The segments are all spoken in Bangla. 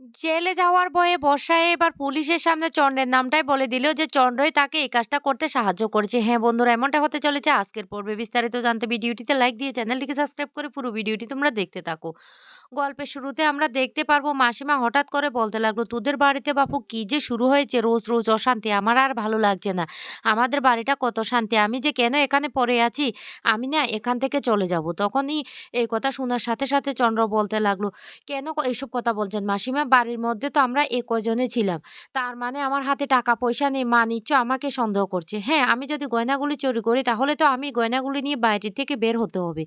জেলে যাওয়ার ভয়ে বর্ষায় এবার পুলিশের সামনে চন্দ্রের নামটাই বলে দিল যে চন্দ্রই তাকে এই কাজটা করতে সাহায্য করেছে। হ্যাঁ বন্ধুরা, এমনটা হতে চলেছে আজকের পর্বে। বিস্তারিত জানতে ভিডিওটিতে লাইক দিয়ে চ্যানেলটিকে সাবস্ক্রাইব করে পুরো ভিডিওটি তোমরা দেখতে থাকো। গল্পের শুরুতে আমরা দেখতে পারব মাসিমা হঠাৎ করে বলতে লাগল, তোদের বাড়িতে বাপু কি যে শুরু হয়েছে? রোজ রোজ অশান্তি। আমার আর ভালো লাগছে না। আমাদের বাড়িটা কত শান্তি। আমি যে কেন এখানে পড়ে আছি? আমি না এখান থেকে চলে যাব। তখনই এই কথা শোনার সাথে সাথে চন্দ্র বলতে লাগল, কেন এইসব কথা বলছেন মাসিমা? বাড়ির মধ্যে তো আমরা এ কজনে ছিলাম। তার মানে আমার হাতে টাকা, পয়সা নেই, মা নিচ্ছ আমাকে সন্দেহ করছে। হ্যাঁ আমি যদি গয়নাগুলি চুরি করি তাহলে তো আমি গয়নাগুলি নিয়ে বাইরে থেকে বের হতে হবে।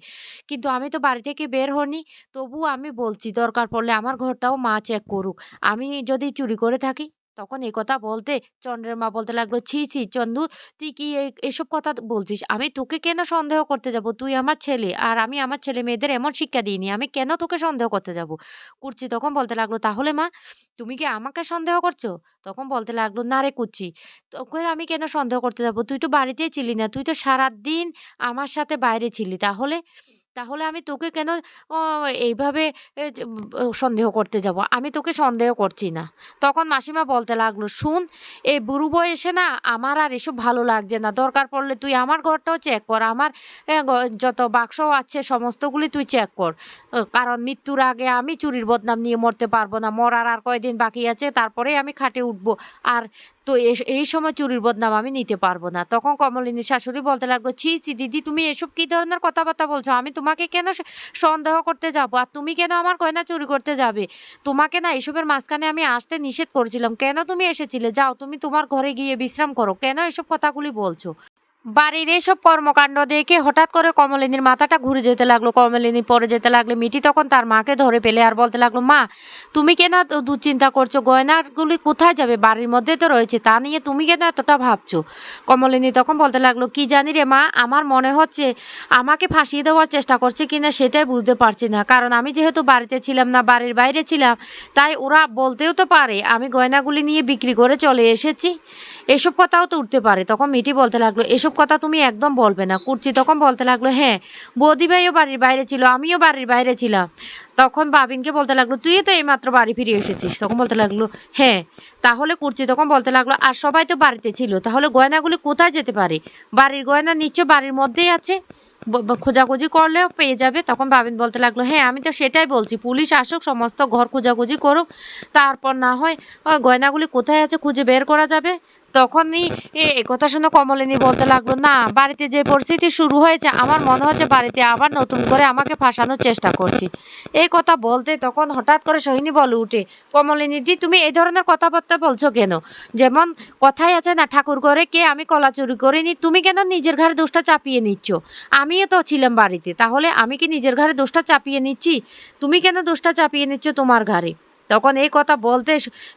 কিন্তু আমি তো বাড়ি থেকে বের হইনি। তবু আমি বলছি, দরকার পড়লে আমার ঘরটাও মা চেক করুক। আমি যদি চুরি করে থাকি, তখন এই কথা বলতে চন্দ্রের মা বলতে লাগল, ছি ছি, চন্দু, তুই কি এসব কথা বলছিস? আমি তোকে কেন সন্দেহ করতে যাব? তুই আমার ছেলে, আর আমি আমার ছেলে মেয়েদের এমন শিক্ষা দিইনি, আমি কেন তোকে সন্দেহ করতে যাব? কুর্চি তখন বলতে লাগল, তাহলে মা, তুমি কি আমাকে সন্দেহ করছ? তখন বলতে লাগল, না রে কুচি তোকে আমি কেন সন্দেহ করতে যাব? তুই তো বাড়িতেই ছিলি না, তুই তো সারাদিন আমার সাথে বাইরে ছিলি। তাহলে তাহলে আমি তোকে কেন এইভাবে সন্দেহ করতে যাব? আমি তোকে সন্দেহ করছি না। তখন মাসিমা বলতে লাগল, শুন, এই বুড়ো বয়সে না আমার আর এসব ভালো লাগছে না। দরকার পড়লে তুই আমার ঘরটাও চেক কর। আমার যত বাক্স আছে সমস্তগুলি তুই চেক কর। কারণ মৃত্যুর আগে আমি চুরির বদনাম নিয়ে মরতে পারব না। মরার আর কয়দিন বাকি আছে তারপরে আমি খাটে উঠবো। আর তো এই সময় চুরির বদনাম আমি নিতে পারব না। তখন কমলিনীর শাশুড়ি বলতে লাগল, ছি ছি, দিদি, তুমি এসব কি ধরনের কথাবার্তা বলছো? আমি তোমাকে কেন সন্দেহ করতে যাব? আর তুমি কেন আমার গয়না চুরি করতে যাবে? তোমাকে না এসবের মাঝখানে আমি আসতে নিষেধ করেছিলাম। কেন তুমি এসেছিলে? যাও, তুমি তোমার ঘরে গিয়ে বিশ্রাম করো। কেন এসব কথাগুলি বলছো? বাড়ির এইসব কর্মকাণ্ড দেখে হঠাৎ করে কমলিনীর মাথাটা ঘুরে যেতে লাগল। কমলিনী পরে যেতে লাগল মিটি তখন তার মাকে ধরে পেলে আর বলতে লাগল, মা, তুমি কেন দুশ্চিন্তা করছ? গয়নাগুলি কোথায় যাবে? বাড়ির মধ্যে তো রয়েছে, তা নিয়ে তুমি কেন এতটা ভাবছ? কমলিনী তখন বলতে লাগল, কি জানি রে মা, আমার মনে হচ্ছে আমাকে ফাঁসিয়ে দেওয়ার চেষ্টা করছে কিনা সেটাই বুঝতে পারছি না। কারণ আমি যেহেতু বাড়িতে ছিলাম না, বাড়ির বাইরে ছিলাম, তাই ওরা বলতেও তো পারে, আমি গয়নাগুলি নিয়ে বিক্রি করে চলে এসেছি। এসব কথাও তো উঠতে পারে। তখন মিটি বলতে লাগল, এসব কথা তুমি একদম বলবে না। কুর্চি তখন বলতে লাগল হ্যাঁ বৌদি ভাইও বাড়ির বাইরে ছিল, আমিও বাড়ির বাইরে ছিলাম। তখন বাবিনকে বলতে লাগল, তুই তো এইমাত্র বাড়ি ফিরে এসেছিস। তখন বলতে লাগল হ্যাঁ তাহলে কুর্চি তখন বলতে লাগল, আর সবাই তো বাড়িতে ছিল, তাহলে গয়নাগুলি কোথায় যেতে পারে? বাড়ির গয়না নিশ্চয় বাড়ির মধ্যেই আছে। খোঁজাখুঁজি করলেও পেয়ে যাবে। তখন বাবিন বলতে লাগল হ্যাঁ আমি তো সেটাই বলছি, পুলিশ আসুক, সমস্ত ঘর খোঁজাখুঁজি করুক, তারপর না হয় গয়নাগুলি কোথায় আছে খুঁজে বের করা যাবে? তখনই এ কথা শুনে কমলিনী বলতে লাগল, না, বাড়িতে যে পরিস্থিতি শুরু হয়েছে, আমার মনে হচ্ছে বাড়িতে আবার নতুন করে আমাকে ফাঁসানোর চেষ্টা করছি। এই কথা বলতে তখন হঠাৎ করে সোহিনী বলে উঠে, কমলিনী দি তুমি এই ধরনের কথাবার্তা বলছো কেন? যেমন কথাই আছে না, ঠাকুর ঘরে কে আমি কলা চুরি করিনি, তুমি কেন নিজের ঘরে দোষটা চাপিয়ে নিচ্ছ? আমিও তো ছিলাম বাড়িতে, তাহলে আমি কি নিজের ঘরে দোষটা চাপিয়ে নিচ্ছি? তুমি কেন দোষটা চাপিয়ে নিচ্ছ তোমার ঘরে তখন এই কথা বলতে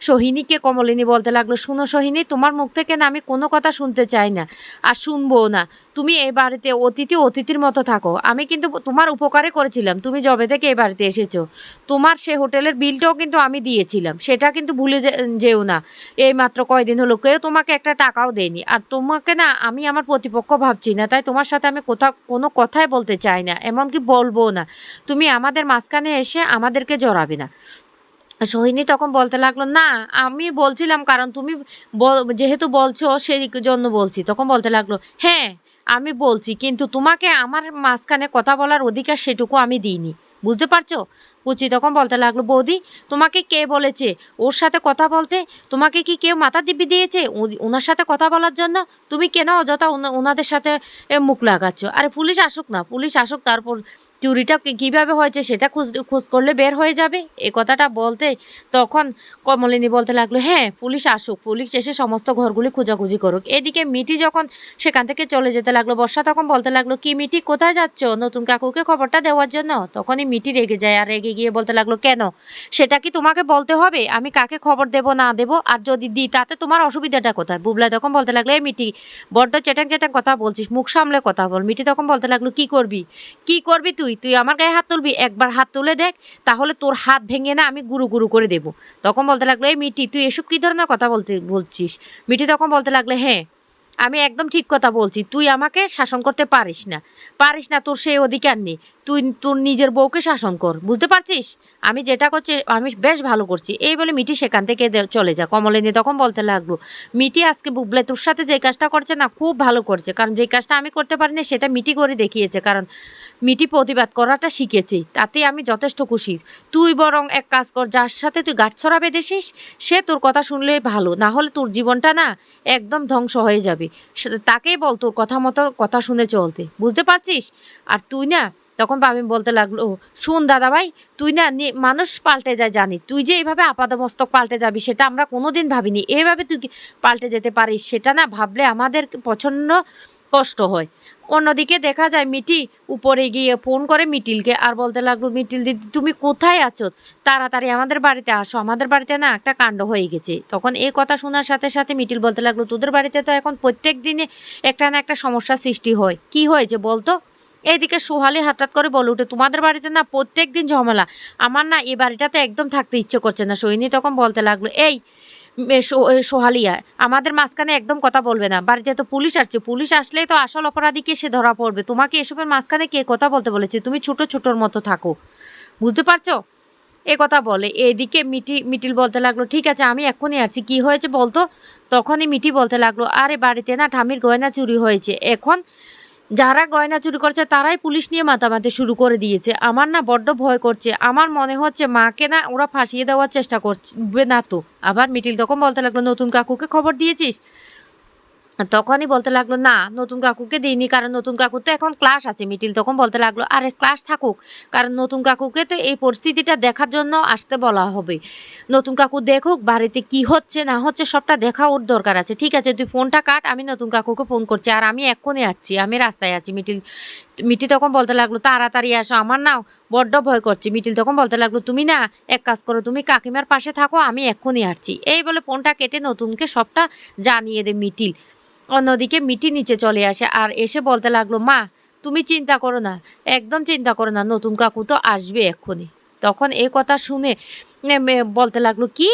সোহিনীকে কমলিনী বলতে লাগল, শুনো সোহিনী, তোমার মুখ থেকে না আমি কোনো কথা শুনতে চাই না, আর শুনব না। তুমি এই বাড়িতে অতিথি, অতিথির মতো থাকো। আমি কিন্তু তোমার উপকারে করেছিলাম। তুমি জবে থেকে এই বাড়িতে এসেছ। তোমার সে হোটেলের বিলটাও কিন্তু আমি দিয়েছিলাম। সেটা কিন্তু ভুলে যেও না। এই মাত্র কয়দিন হলো, কেউ তোমাকে একটা টাকাও দেয়নি। আর তোমাকে না আমি আমার প্রতিপক্ষ ভাবছি না, তাই তোমার সাথে আমি কোথাও কোনো কথাই বলতে চাই না, এমনকি বলব না। তুমি আমাদের মাঝখানে এসে আমাদেরকে জড়াবে না। সোহিনী তখন বলতে লাগল, না, আমি বলছিলাম, কারণ তুমি যেহেতু বলছো সেই জন্য বলছি। তখন বলতে লাগল হ্যাঁ আমি বলছি, কিন্তু তোমাকে আমার মাঝখানে কথা বলার অধিকার সেটুকু আমি দিইনি। বুঝতে পারছ? কুচি তখন বলতে লাগল, বৌদি, তোমাকে কে বলেছে? ওর সাথে কথা বলতে তোমাকে কি কেউ মাথা দিব্যি দিয়েছে? ওনার সাথে কথা বলার জন্য তুমি কেন অযথা ওনা- ওনাদের সাথে মুখ লাগাচ্ছ? আরে, পুলিশ আসুক না, পুলিশ আসুক, তারপর চুরিটা কীভাবে হয়েছে সেটা খোঁজ খোঁজ করলে বের হয়ে যাবে। এ কথাটা বলতে তখন কমলিনী বলতে লাগল হ্যাঁ পুলিশ আসুক, পুলিশ এসে সমস্ত ঘরগুলি খোঁজাখুঁজি করুক। এদিকে মিটি যখন সেখান থেকে চলে যেতে লাগল, বর্ষা তখন বলতে লাগল, কি মিটি কোথায় যাচ্ছ নতুন কাকুকে খবরটা দেওয়ার জন্য? তখনই মিটি রেগে যায় আর রেগে গিয়ে বলতে লাগল, কেন? সেটা কি তোমাকে বলতে হবে? আমি কাকে খবর দেব, না দেব? আর যদি দিই তাতে তোমার অসুবিধাটা কোথায়? বুবলা তখন বলতে লাগল, এই মিটি, বড্ড চেটাং চেটাং কথা বলছিস, মুখ সামলে কথা বল। মিটি তখন বলতে লাগল, কি করবি? কি করবি তুই? তুই আমার গায়ে হাত তুলবি? একবার হাত তুলে দেখ, তাহলে তোর হাত ভেঙে না আমি গুরু গুরু করে দেবো। তখন বলতে লাগল, এই মিটি, তুই এসব কী ধরনের কথা বলতে, বলছিস? মিটি তখন বলতে লাগলে হ্যাঁ আমি একদম ঠিক কথা বলছি, তুই আমাকে শাসন করতে পারিস না পারিস না, তোর সেই অধিকার নেই। তুই, তোর নিজের বউকে শাসন কর, বুঝতে পারছিস? আমি যেটা করছি, আমি বেশ ভালো করছি। এই বলে মিটি সেখান থেকে চলে যা কমলিনী তখন বলতে লাগল মিটি আজকে বুবলে, তোর সাথে যে কাজটা করছে না, খুব ভালো করছে। কারণ যে কাজটা আমি করতে পারি না সেটা মিটি করে দেখিয়েছে। কারণ মিটি প্রতিবাদ করাটা শিখেছি, তাতে আমি যথেষ্ট খুশি। তুই বরং এক কাজ কর, যার সাথে তুই গাঁটছড়া বেঁধেছিস সে তোর কথা শুনলেই ভালো। না হলে তোর জীবনটা না একদম ধ্বংস হয়ে যাবে। তাকেই বল তোর কথা মতো কথা শুনে চলতে। বুঝতে পারছিস? আর তুই না তখন পামিম বলতে লাগল শুন দাদা ভাই তুই না মানুষ পাল্টে যায় জানি তুই যে এইভাবে আপাদমস্তক পাল্টে যাবি, সেটা আমরা কোনোদিন ভাবিনি। এইভাবে তুই পাল্টে যেতে পারিস, সেটা না ভাবলে আমাদের প্রচণ্ড কষ্ট হয়। অন্যদিকে দেখা যায় মিটি উপরে গিয়ে ফোন করে মিটিলকে আর বলতে লাগল, মিটিল দিদি, তুমি কোথায় আছো? তাড়াতাড়ি আমাদের বাড়িতে আসো। আমাদের বাড়িতে না একটা কাণ্ড হয়ে গেছে। তখন এই কথা শোনার সাথে সাথে মিটিল বলতে লাগল, তোদের বাড়িতে তো এখন প্রত্যেক দিনে একটা না একটা সমস্যার সৃষ্টি হয়। কি হয়েছে বলতো? এইদিকে সোহালি হঠাৎ করে বলে উঠে তোমাদের বাড়িতে না প্রত্যেক দিন ঝামেলা। আমার না এই বাড়িটাতে একদম থাকতে ইচ্ছে করছে না। সৈনী তখন বলতে লাগল এই এ, সোহালিয়া আমাদের মাঝখানে একদম কথা বলবে না। বাড়িতে তো পুলিশ আসছে। পুলিশ আসলেই তো আসল অপরাধীকে সে ধরা পড়বে। তোমাকে এসবের মাঝখানে কে কথা বলতে বলেছে? তুমি ছোট ছোটর মতো থাকো। বুঝতে পারছ? এ কথা বলে। এদিকে মিটি মিটিল বলতে লাগল ঠিক আছে আমি এক্ষুনি আসছি। কি হয়েছে বলতো? তখনই মিটি বলতে লাগল আরে বাড়িতে না ঠামির গয়না চুরি হয়েছে। এখন যারা গয়না চুরি করছে, তারাই পুলিশ নিয়ে মাতামাতি শুরু করে দিয়েছে। আমার না বড্ড ভয় করছে। আমার মনে হচ্ছে মাকে না ওরা ফাঁসিয়ে দেওয়ার চেষ্টা করছে, না তো। আবার মিটিল তখন বলতে লাগল, নতুন কাকুকে খবর দিয়েছিস? তখনই বলতে লাগল, না, নতুন কাকুকে দিইনি, কারণ নতুন কাকুর তো এখন ক্লাস আছে মিটিল। তখন বলতে লাগল, আরে ক্লাস থাকুক, কারণ নতুন কাকুকে তো এই পরিস্থিতিটা দেখার জন্য আসতে বলা হবে। নতুন কাকু দেখুক, বাড়িতে কি হচ্ছে, না হচ্ছে, সবটা দেখা ওর দরকার আছে। ঠিক আছে, তুই ফোনটা কাট, আমি নতুন কাকুকে ফোন করছি, আর আমি এক্ষুনি আসছি, আমি রাস্তায় আছি। মিটিল, মিটি তখন বলতে লাগল, তাড়াতাড়ি আসো, আমার নাও বড্ড ভয় করছে। মিটিল তখন বলতে লাগল, তুমি না, এক কাজ করো, তুমি কাকিমার পাশে থাকো, আমি এক্ষুনি আসছি। এই বলে ফোনটা কেটে নতুনকে সবটা জানিয়ে দে মিটিল। অন্যদিকে মিটি নিচে চলে আসে আর এসে বলতে লাগল, মা, তুমি চিন্তা করো না, একদম চিন্তা করো না, নতুন কাকু তো আসবে এক্ষুনি। তখন এই কথা শুনে বলতে লাগল, কি?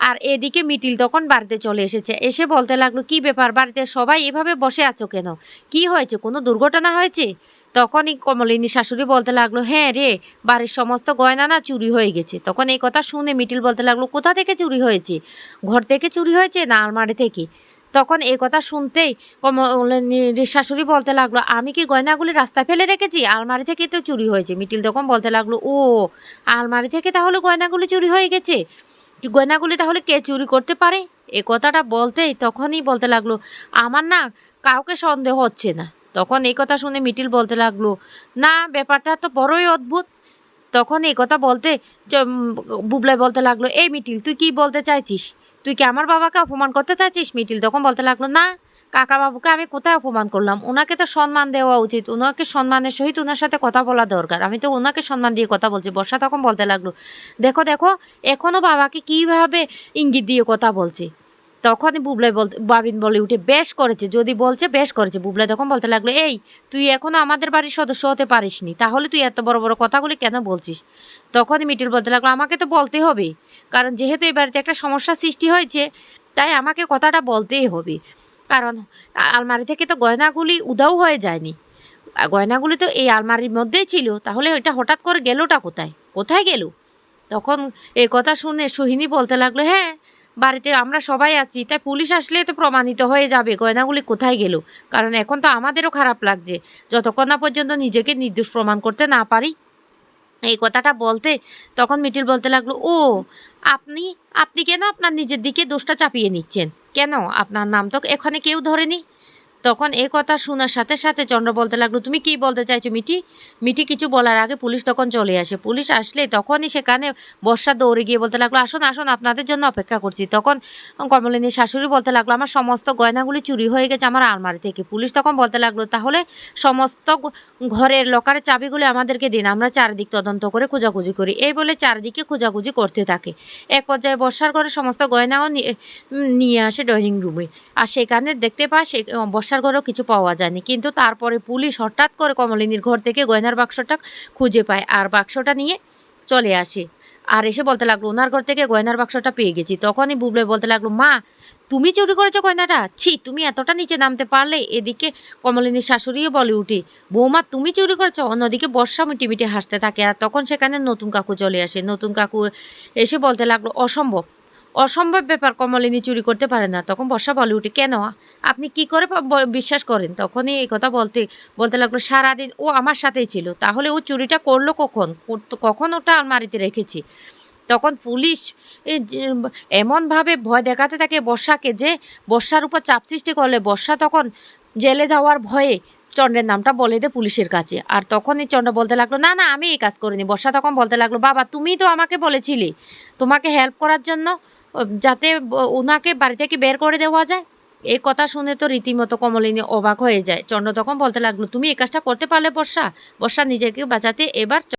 আর এদিকে মিটিল তখন বাড়িতে চলে এসেছে। এসে বলতে লাগল, কি ব্যাপার, বাড়িতে সবাই এভাবে বসে আছো কেন? কি হয়েছে, কোনো দুর্ঘটনা হয়েছে? তখনই কমলিনী শাশুড়ি বলতে লাগল হ্যাঁ রে, বাড়ির সমস্ত গয়না না চুরি হয়ে গেছে। তখন এই কথা শুনে মিটিল বলতে লাগল, কোথা থেকে চুরি হয়েছে? ঘর থেকে চুরি হয়েছে না আলমারি থেকে? তখন এই কথা শুনতেই শাশুড়ি বলতে লাগল, আমি কি গয়নাগুলি রাস্তায় ফেলে রেখেছি? আলমারি থেকে তো চুরি হয়েছে। মিটিল তখন বলতে লাগল, ও, আলমারি থেকে তাহলে গয়নাগুলি চুরি হয়ে গেছে? গয়নাগুলি তাহলে কে চুরি করতে পারে? এ কথাটা বলতেই তখনই বলতে লাগল, আমার না কাউকে সন্দেহ হচ্ছে না। তখন এই কথা শুনে মিটিল বলতে লাগল, না, ব্যাপারটা তো বড়ই অদ্ভুত। তখন এই কথা বলতে বুবলাই বলতে লাগল, এই মিটিল, তুই কি বলতে চাইছিস? তুই কি আমার বাবাকে অপমান করতে চাইছিস মিটিল? তখন বলতে লাগল, না কাকা বাবুকে আমি কোথায় অপমান করলাম? ওনাকে তো সম্মান দেওয়া উচিত ওনাকে সম্মানের সহিত ওনার সাথে কথা বলা দরকার। আমি তো ওনাকে সম্মান দিয়ে কথা বলছি। বর্ষা তখন বলতে লাগল, দেখো দেখো এখনও বাবাকে কীভাবে ইঙ্গিত দিয়ে কথা বলছে? তখনই বুবলাই বলতে বাবিন বলে উঠে, বেশ করেছে, যদি বলছে বেশ করেছে। বুবলাই তখন বলতে লাগল, এই, তুই এখনও আমাদের বাড়ির সদস্য হতে পারিসনি, তাহলে তুই এত বড় বড় কথাগুলি কেন বলছিস? তখনই মিটিল বলতে লাগল, আমাকে তো বলতে হবে, কারণ যেহেতু এই বাড়িতে একটা সমস্যা সৃষ্টি হয়েছে, তাই আমাকে কথাটা বলতেই হবে। কারণ আলমারি থেকে তো গয়নাগুলি উধাও হয়ে যায়নি। গয়নাগুলি তো এই আলমারির মধ্যেই ছিল, তাহলে এটা হঠাৎ করে গেলোটা কোথায়? কোথায় গেল? তখন এই কথা শুনে সোহিনী বলতে লাগল হ্যাঁ বাড়িতে আমরা সবাই আছি, তাই পুলিশ আসলে তো প্রমাণিত হয়ে যাবে গয়নাগুলি কোথায় গেল। কারণ এখন তো আমাদেরও খারাপ লাগছে। যতক্ষণ না পর্যন্ত নিজেকে নির্দোষ প্রমাণ করতে না পারি। এই কথাটা বলতে তখন মিটিল বলতে লাগল, ও, আপনি আপনি কেন আপনার নিজের দিকে দোষটা চাপিয়ে নিচ্ছেন? কেন? আপনার নাম তো এখানে কেউ ধরেনি? তখন এই কথা শোনার সাথে সাথে চন্দ্র বলতে লাগল, তুমি কি বলতে চাইছো মিটি মিটি কিছু বলার আগে পুলিশ তখন চলে আসে। পুলিশ আসলে তখনই সেখানে বর্ষা দৌড়ে গিয়ে বলতে লাগল, আসুন আসুন, আপনাদের জন্য অপেক্ষা করছি। তখন কমলিনীর শাশুড়ি বলতে লাগল, আমার সমস্ত গয়নাগুলি চুরি হয়ে গেছে আমার আলমারি থেকে। পুলিশ তখন বলতে লাগল, তাহলে সমস্ত ঘরের লকারের চাবিগুলি আমাদেরকে দিন, আমরা চারিদিক তদন্ত করে খোঁজাখুঁজি করি। এই বলে চারিদিকে খোঁজাখুঁজি করতে থাকে। এক পর্যায়ে বর্ষার ঘরে সমস্ত গয়নাও নিয়ে আসে ডাইনিং রুমে। আর সেখানে দেখতে পায় সে বর্ষার ঘরেও কিছু পাওয়া যায়নি। কিন্তু তারপরে পুলিশ হঠাৎ করে কমলিনীর ঘর থেকে গয়নার বাক্সটা খুঁজে পায় আর বাক্সটা নিয়ে চলে আসে। আর এসে বলতে লাগল, ওনার ঘর থেকে গয়নার বাক্সটা পেয়ে গেছি। তখনই বুবলে বলতে লাগল, মা, তুমি চুরি করেছ গয়নাটা? ছি, তুমি এতটা নিচে নামতে পারলে এদিকে কমলিনীর শাশুড়িও বলে উঠি, বৌমা, তুমি চুরি করেছ? অন্যদিকে বর্ষা মিটি মিটি হাসতে থাকে আর তখন সেখানে নতুন কাকু চলে আসে। নতুন কাকু এসে বলতে লাগল, অসম্ভব অসম্ভব ব্যাপার কমলিনী চুরি করতে পারে না। তখন বর্ষা বলে উঠে, কেন? আপনি কি করে বিশ্বাস করেন? তখনই এই কথা বলতে বলতে লাগল, সারাদিন ও আমার সাথেই ছিল। তাহলে ও চুরিটা করল কখন? কখন ওটা আলমারিতে রেখেছি? তখন পুলিশ এমনভাবে ভয় দেখাতে থাকে বর্ষাকে যে, বর্ষার উপর চাপ সৃষ্টি করলে বর্ষা তখন জেলে যাওয়ার ভয়ে চন্দ্রের নামটা বলে দে পুলিশের কাছে। আর তখনই চন্দ্র বলতে লাগল, না না, আমি এই কাজ করিনি। বর্ষা তখন বলতে লাগল, বাবা তুমি তো আমাকে বলেছিলে তোমাকে হেল্প করার জন্য। যাতে ওনাকে বাড়ি থেকে বের করে দেওয়া যায়। এই কথা শুনে তো রীতিমতো কমলিনী অবাক হয়ে যায়। চন্দ্র তখন বলতে লাগল, তুমি এই কাজটা করতে পারলে বর্ষা। বর্ষা নিজেকে বাঁচাতে এবার